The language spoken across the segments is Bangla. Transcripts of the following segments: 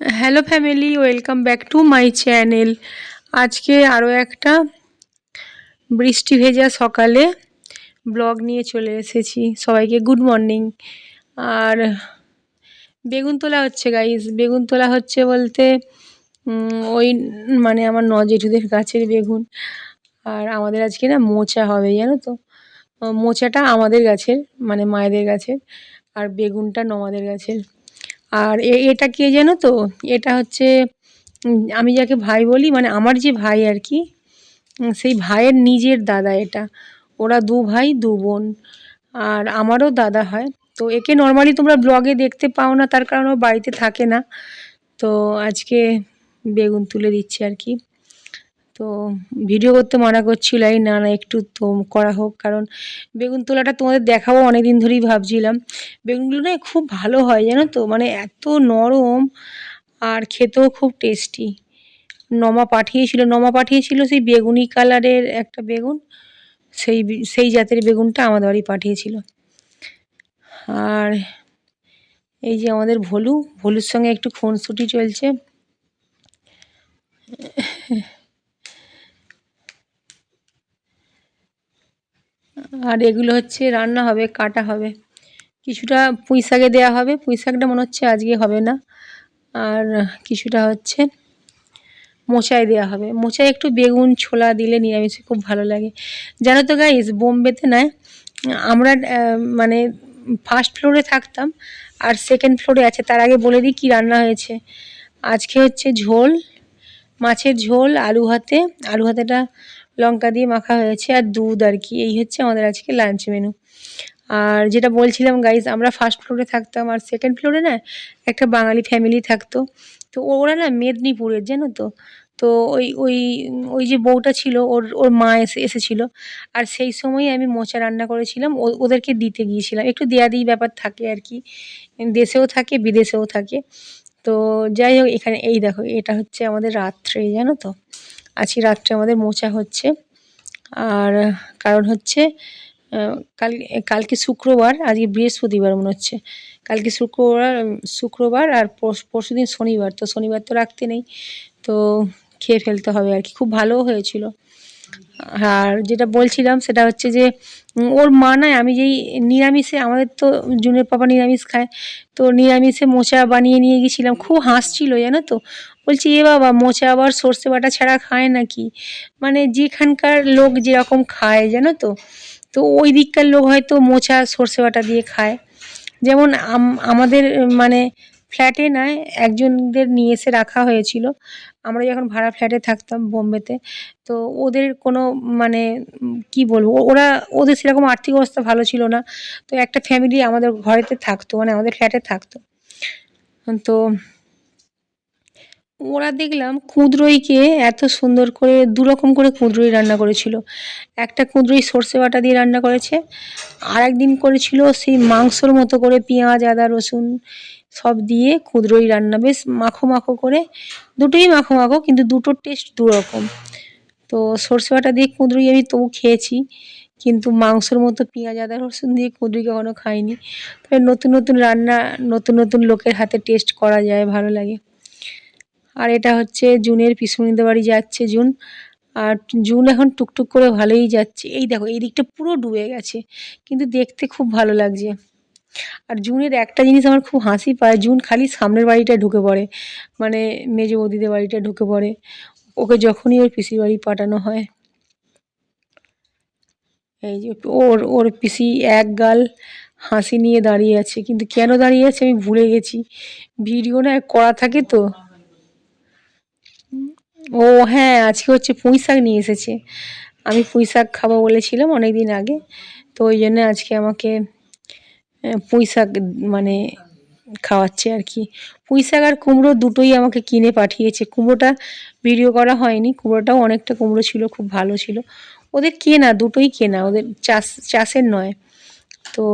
Hello family welcome back to my channel আজকে আরও একটা বৃষ্টি ভেজা সকালে ব্লগ নিয়ে চলে এসেছি। সবাইকে গুড মর্নিং আর বেগুন তোলা হচ্ছে গাইজ বেগুন তোলা হচ্ছে বলতে ওই মানে আমার ন জেঠুদের গাছের বেগুন। আর আমাদের আজকে না মোচা হবে, জানো তো? মোচাটা আমাদের গাছের মানে মায়েদের গাছের। আর বেগুনটা নমাদের গাছের। আর এটা কে জানো তো? এটা হচ্ছে আমি যাকে ভাই বলি মানে আমার যে ভাই আর কি সেই ভাইয়ের নিজের দাদা এটা। ওরা দু ভাই, দু বোন। আর আমারও দাদা হয়। তো একে নর্মালি তোমরা ব্লগে দেখতে পাও না, তার কারণ ও বাড়িতে থাকে না। তো আজকে বেগুন তুলে দিচ্ছে আর কি। তো ভিডিও করতে মানা করছিল এই না না, একটু তো করা হোক। কারণ বেগুন তোলাটা তোমাদের দেখাবো অনেক দিন ধরেই ভাবছিলাম। বেগুনগুলো না খুব ভালো হয়, জানো তো? মানে এত নরম আর খেতেও খুব টেস্টি নমা পাঠিয়েছিল নমা পাঠিয়েছিল সেই বেগুনি কালারের একটা বেগুন। সেই সেই জাতের বেগুনটা আমাদের বাড়ি পাঠিয়েছিল। আর এই যে আমাদের ভলু, ভলুর সঙ্গে একটু খুনসুটি চলছে। আর এগুলো হচ্ছে রান্না হবে, কাটা হবে। কিছুটা পুঁই শাকে দেওয়া হবে। পুঁই শাকটা মনে হচ্ছে আজকে হবে না। আর কিছুটা হচ্ছে মোচায় দেওয়া হবে। মোচায় একটু বেগুন, ছোলা দিলে নিরামিষে খুব ভালো লাগে। জানো তো গাইস বোম্বেতে নয় আমরা মানে ফার্স্ট ফ্লোরে থাকতাম আর সেকেন্ড ফ্লোরে আছে। তার আগে বলে দিই কী রান্না হয়েছে। আজকে হচ্ছে ঝোল, মাছের ঝোল, আলু হাতে আলু হাতেটা লঙ্কা দিয়ে মাখা হয়েছে আর দুধ আর কি। এই হচ্ছে আমাদের আজকে লাঞ্চ মেনু আর যেটা বলছিলাম গাইজ আমরা ফার্স্ট ফ্লোরে থাকতাম আর সেকেন্ড ফ্লোরে না একটা বাঙালি ফ্যামিলি থাকতো। তো ওরা না মেদিনীপুরের, জানো তো? তো ওই ওই ওই যে বউটা ছিল, ওর ওর মা এসে, এসেছিল। আর সেই সময়ই আমি মোচা রান্না করেছিলাম ওদেরকে দিতে গিয়েছিলাম। একটু দেয়া দিই ব্যাপার থাকে আর কি। দেশেও থাকে, বিদেশেও থাকে। তো যাই হোক, এখানে, এই দেখো, এটা হচ্ছে আমাদের রাত্রে, জানো তো? আজকে রাত্রে আমাদের মোচা হচ্ছে। আর কারণ হচ্ছে কাল, কালকে শুক্রবার, আজকে বৃহস্পতিবার মনে হচ্ছে। কালকে শুক্রবার শুক্রবার আর পরশু দিন শনিবার, তো শনিবার তো রাখতে নেই। তো খেয়ে ফেলতে হবে আর কি। খুব ভালোও হয়েছিল। আর যেটা বলছিলাম সেটা হচ্ছে যে ওর মা নয় আমি যেই নিরামিষে, আমাদের তো জুনের পাপা নিরামিষ খায়। তো নিরামিষে মোচা বানিয়ে নিয়ে গেছিলাম। খুব হাসছিল, জানো তো? বলছি, এ বাবা, মোচা আবার সর্ষে বাটা ছাড়া খায় নাকি? মানে যেখানকার লোক যেরকম খায়, জানো তো? তো ওই দিককার লোক হয়তো মোচা, সর্ষে বাটা দিয়ে খায়। যেমন আমাদের মানে ফ্ল্যাটে নয় একজনদের নিয়ে এসে রাখা হয়েছিল। আমরা যখন ভাড়া ফ্ল্যাটে থাকতাম বোম্বেতে, তো ওদের কোনো মানে কি বলব, ওরা, ওদের সেরকম আর্থিক অবস্থা ভালো ছিল না। তো একটা ফ্যামিলি আমাদের ঘরেতে থাকতো মানে আমাদের ফ্ল্যাটে থাকতো। তো ওরা দেখলাম কুঁদরোইকে এত সুন্দর করে দু রকম করে কুঁদরোই রান্না করেছিল। একটা কুঁদরোই সর্ষে বাটা দিয়ে রান্না করেছে। আর একদিন করেছিল সেই মাংসর মতো করে পেঁয়াজ, আদা, রসুন সব দিয়ে কুঁদরোই রান্না। বেশ মাখো মাখো করে, দুটোই মাখো মাখো, কিন্তু দুটোর টেস্ট দু রকম তো সর্ষে বাটা দিয়ে কুঁদরোই আমি তবু খেয়েছি, কিন্তু মাংসর মতো পেঁয়াজ, আদা, রসুন দিয়ে কুঁদরোই কখনো খাইনি। তবে নতুন নতুন রান্না, নতুন নতুন লোকের হাতে টেস্ট করা যায়, ভালো লাগে। আর এটা হচ্ছে জুনের পিসমণিদের বাড়ি যাচ্ছে জুন। আর জুন এখন টুকটুক করে ভালোই যাচ্ছে। এই দেখো, এই দিকটা পুরো ডুবে গেছে, কিন্তু দেখতে খুব ভালো লাগছে। আর জুনের একটা জিনিস আমার খুব হাসি পায়, জুন খালি সামনের বাড়িটায় ঢুকে পড়ে মানে মেজ বৌদিদের বাড়িটা ঢুকে পড়ে। ওকে যখনই ওর পিসির বাড়ি পাঠানো হয়, এই যে ওর ওর পিসি এক গাল হাসি নিয়ে দাঁড়িয়ে আছে, কিন্তু কেন দাঁড়িয়ে আছে আমি ভুলে গেছি। ভিডিও না করা থাকে তো। ও হ্যাঁ আজকে হচ্ছে পুঁই শাক নিয়ে এসেছে। আমি পুঁই শাক খাব বলেছিলাম অনেক দিন আগে। তো ওই জন্য আজকে আমাকে পুঁই শাক মানে খাওয়াচ্ছে আর কি। পুঁই শাক আর কুমড়ো দুটোই আমাকে কিনে পাঠিয়েছে। কুমড়োটা ভিডিও করা হয়নি, কুমড়োটাও অনেকটা কুমড়ো ছিল, খুব ভালো ছিল। ওদের কেনা, দুটোই কেনা, ওদের চাষ, চাষের নয়। তো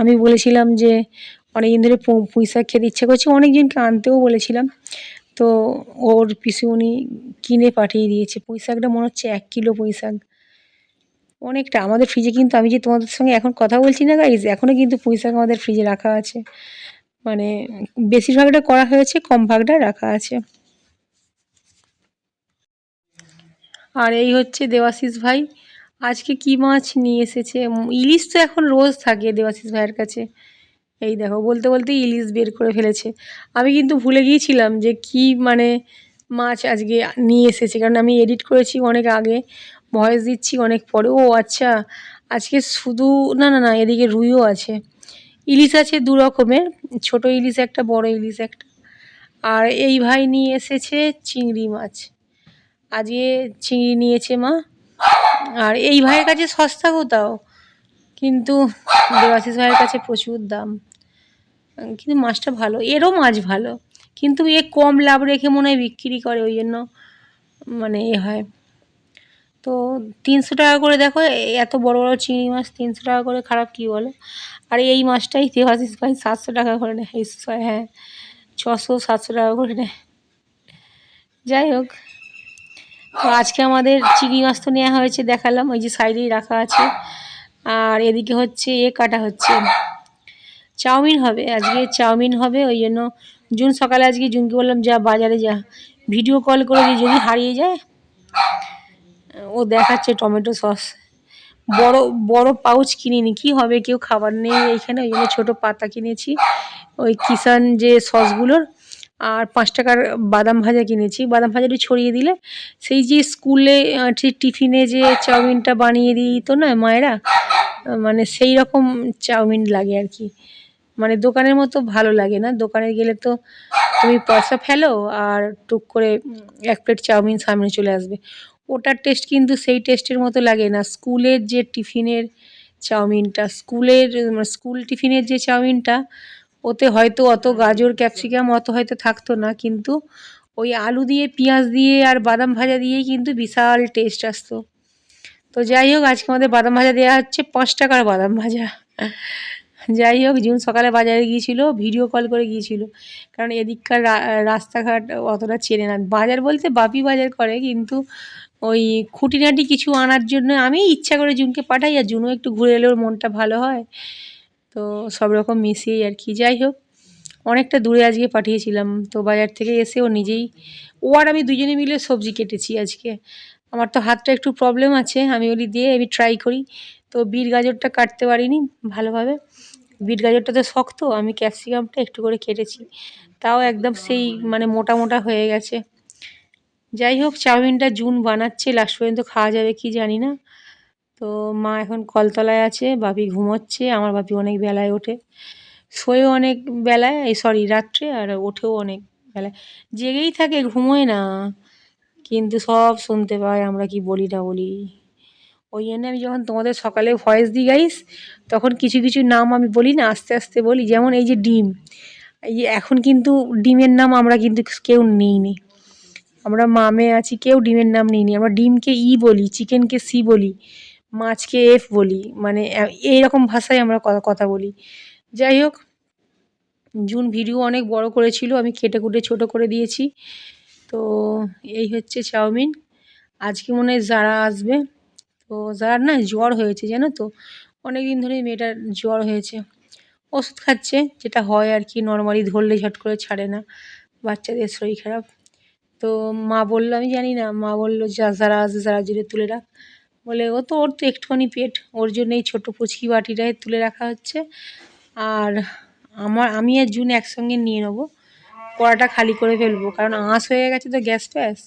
আমি বলেছিলাম যে, অনেকদিন ধরে পুঁই শাক খেতে ইচ্ছে করছে, অনেকজনকে আনতেও বলেছিলাম। তো ওর পিসিমণি কিনে পাঠিয়ে দিয়েছে। পুঁই শাকটা মনে হচ্ছে এক কিলো পুঁই শাক। অনেকটা। আমাদের ফ্রিজে কিন্তু আমি যে তোমাদের সঙ্গে এখন কথা বলছি না গাইজ এখনও কিন্তু পুঁই শাক আমাদের ফ্রিজে রাখা আছে। মানে বেশিরভাগটা করা হয়েছে, কম ভাগটা রাখা আছে। আর এই হচ্ছে দেবাশিস ভাই। আজকে কি মাছ নিয়ে এসেছে? ইলিশ তো এখন রোজ থাকে দেবাশিস ভাইয়ের কাছে। এই দেখো, বলতে বলতে ইলিশ বের করে ফেলেছে। আমি কিন্তু ভুলে গিয়েছিলাম যে কি মানে মাছ আজকে নিয়ে এসেছে, কারণ আমি এডিট করেছি অনেক আগে, ভয়েস দিচ্ছি অনেক পরে। ও আচ্ছা আজকে শুধু, না না না, এদিকে রুইও আছে। ইলিশ আছে দু রকমের, ছোট ইলিশ একটা, বড় ইলিশ একটা। আর এই ভাই নিয়ে এসেছে চিংড়ি মাছ। আজকে চিংড়ি নিয়েছে মা। আর এই ভাইয়ের কাছে সস্তা কোথাও? কিন্তু দেবাশিস ভাইয়ের কাছে প্রচুর দাম। কিন্তু মাছটা ভালো, এরও মাছ ভালো। কিন্তু এ কম লাভ রেখে মনে হয় বিক্রি করে, ওই জন্য মানে এ হয়। তো তিনশো টাকা করে দেখো এত বড় বড় চিংড়ি মাছ, তিনশো টাকা করে খারাপ কী বলো? আর এই মাছটাই দেবাশিস ভাই সাতশো টাকা করে নেয় হ্যাঁ ছশো, সাতশো টাকা করে নেয়। যাই হোক, তো আজকে আমাদের চিংড়ি মাছ তো নেওয়া হয়েছে, দেখালাম, ওই যে সাইডেই রাখা আছে। আর এদিকে হচ্ছে, এ কাটা হচ্ছে। চাউমিন হবে, আজকে চাউমিন হবে, ওই জন্য জুন সকালে আজকে জুনকে বললাম যা বাজারে যা। ভিডিও কল করে যে যদি হারিয়ে যায়, ও দেখাচ্ছে টমেটো সস। বড় বড় পাউচ কিনিনি, কি হবে কেউ খাবার নেই এইখানে, ওই জন্য ছোটো পাতা কিনেছি, ওই কিষান যে সসগুলোর, আর পাঁচ টাকার বাদাম ভাজা কিনেছি। বাদাম ভাজাটি ছড়িয়ে দিলে সেই যে স্কুলে টিফিনে যে চাউমিনটা বানিয়ে দিত না মায়েরা মানে সেই রকম চাউমিন লাগে আর কি। মানে দোকানের মতো ভালো লাগে না। দোকানে গেলে তো তুমি পয়সা ফেলো আর টুক করে এক প্লেট চাউমিন সামনে চলে আসবে। ওটার টেস্ট কিন্তু সেই টেস্টের মতো লাগে না। স্কুলের যে টিফিনের চাউমিনটা স্কুলের উম, স্কুল টিফিনের যে চাউমিনটা ওতে হয়তো অত গাজর ক্যাপসিকাম অত হয়তো থাকতো না কিন্তু ওই আলু দিয়ে পেঁয়াজ দিয়ে আর বাদাম ভাজা দিয়েই কিন্তু বিশাল টেস্ট আসতো। তো যাই হোক আজকে আমাদের বাদাম ভাজা দেওয়া হচ্ছে পাঁচ টাকার বাদাম ভাজা। যাই হোক জুন সকালে বাজারে গিয়েছিল ভিডিও কল করে গিয়েছিল। কারণ এদিককার রাস্তাঘাট অতটা চেনে না। বাজার বলতে বাপি বাজার করে, কিন্তু ওই খুঁটিনাটি কিছু আনার জন্য আমি ইচ্ছা করে জুনকে পাঠাই, আর জুনও একটু ঘুরে এলে ওর মনটা ভালো হয়। তো সব রকম মিশিয়েই আর কি। যাই হোক, অনেকটা দূরে আজকে পাঠিয়েছিলাম। তো বাজার থেকে এসে ও নিজেই, ও আর আমি দুজনে মিলে সবজি কেটেছি আজকে। আমার তো হাতটা একটু প্রবলেম আছে, আমি বলি দিয়ে আমি ট্রাই করি। তো বিট গাজরটা কাটতে পারিনি ভালোভাবে। বিট গাজরটা তো শক্ত, আমি ক্যাপসিকামটা একটু করে কেটেছি। তাও একদম সেই মানে মোটা মোটা হয়ে গেছে। যাই হোক, চাউমিনটা জুন বানাচ্ছে, লাস্ট পর্যন্ত খাওয়া যাবে কি জানি না। তো মা এখন কলতলায় আছে, বাপি ঘুমোচ্ছে, আমার বাপি অনেক বেলায় ওঠে। শোয়েও অনেক বেলায়, এই সরি রাত্রে, আর ওঠেও অনেক বেলায়। জেগেই থাকে, ঘুমোয় না। কিন্তু সব শুনতে পায়, আমরা কি বলি না বলি। ওই জন্য আমি যখন তোমাদের সকালে ভয়েস দিই গাইস তখন কিছু কিছু নাম আমি বলি না, আস্তে আস্তে বলি। যেমন এই যে ডিম, এই যে এখন কিন্তু ডিমের নাম আমরা কিন্তু কেউ নিই নি আমরা মামে আছি, কেউ ডিমের নাম নিইনি। আমরা ডিমকে ই বলি, চিকেনকে সি বলি, মাছকে এফ বলি মানে এ- এইরকম ভাষায় আমরা কথা বলি। যাই হোক, জুন ভিডিও অনেক বড় করেছিল, আমি কেটে কুটে ছোট করে দিয়েছি। তো এই হচ্ছে চাউমিন। আজকে মনে হয় যারা আসবে তো যার না জ্বর হয়েছে, জানো তো? অনেক দিন ধরে মেয়েটার জ্বর হয়েছে। ওষুধ খাচ্ছে, যেটা হয় আর কি নর্মালি ধরলে ঝট করে ছাড়ে না। বাচ্চাদের শরীর খারাপ। তো মা বলল, আমি জানি না, মা বলল, যা, যারা আসবে যারা জুড়ে তুলে রাখ। বলে, ও তো, ওর তো একটুখানি পেট। ওর জন্য এই ছোটো পুচকি বাটিটায় তুলে রাখা হচ্ছে। আর আমার, আমি আর জুন একসঙ্গে নিয়ে নেব। কড়াটা খালি করে ফেলব, কারণ আঁশ হয়ে গেছে তো গ্যাস ফ্যাস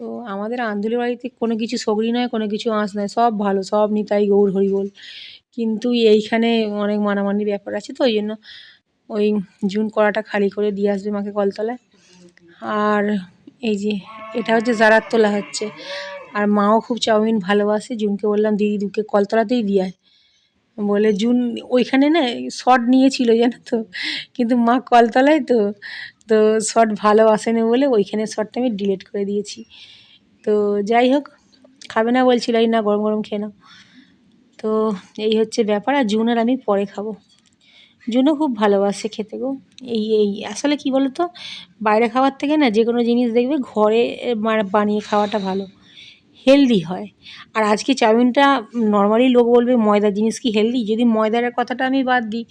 তো আমাদের আন্দুলের বাড়িতে কোনো কিছু সগড়ি নয়, কোনো কিছু আঁশ নয়, সব ভালো, সব নিতাই গৌর হরিবোল। কিন্তু এইখানে অনেক মানামানির ব্যাপার আছে তো, ওই জন্য ওই জুন কড়াটা খালি করে দিয়ে আসবে মাকে কলতলায়। আর এই যে, এটা হচ্ছে জারার তোলা হচ্ছে। আর মাও খুব চাউমিন ভালোবাসে, জুনকে বললাম দিদি দুকে কলতলাতেই দিয়ে বলে জুন ওইখানে না, শট নিয়েছিল জানো তো, কিন্তু মা কলতলায় তো তো শট ভালো আসেনি বলে ওইখানে শটটা আমি ডিলিট করে দিয়েছি। তো যাই হোক, খাবে না বলছিল, এই না গরম গরম খেয়ে নাও। তো এই হচ্ছে ব্যাপার, আর জুনের আমি পরে খাব। জুনও খুব ভালোবাসে খেতে গো। এই এই, আসলে কি বলো তো বাইরে খাওয়ার থেকে না যে কোনো জিনিস দেখবে ঘরে বানিয়ে খাওয়াটা ভালো। হেলদি হয়। আর আজকে চাউমিনটা নর্মালি লোক বলবে ময়দা জিনিস কি হেলদি যদি ময়দার কথাটা আমি বাদ দিই,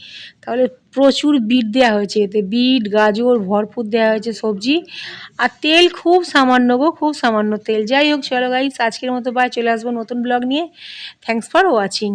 তাহলে প্রচুর বিট দেওয়া হয়েছে এতে। বিট, গাজর, ভরপুর দেওয়া হয়েছে সবজি। আর তেল খুব সামান্য গো, খুব সামান্য তেল। যাই হোক, চলো গাইস আজকের মতো বাই চলে আসব নতুন ব্লগ নিয়ে। Thanks for watching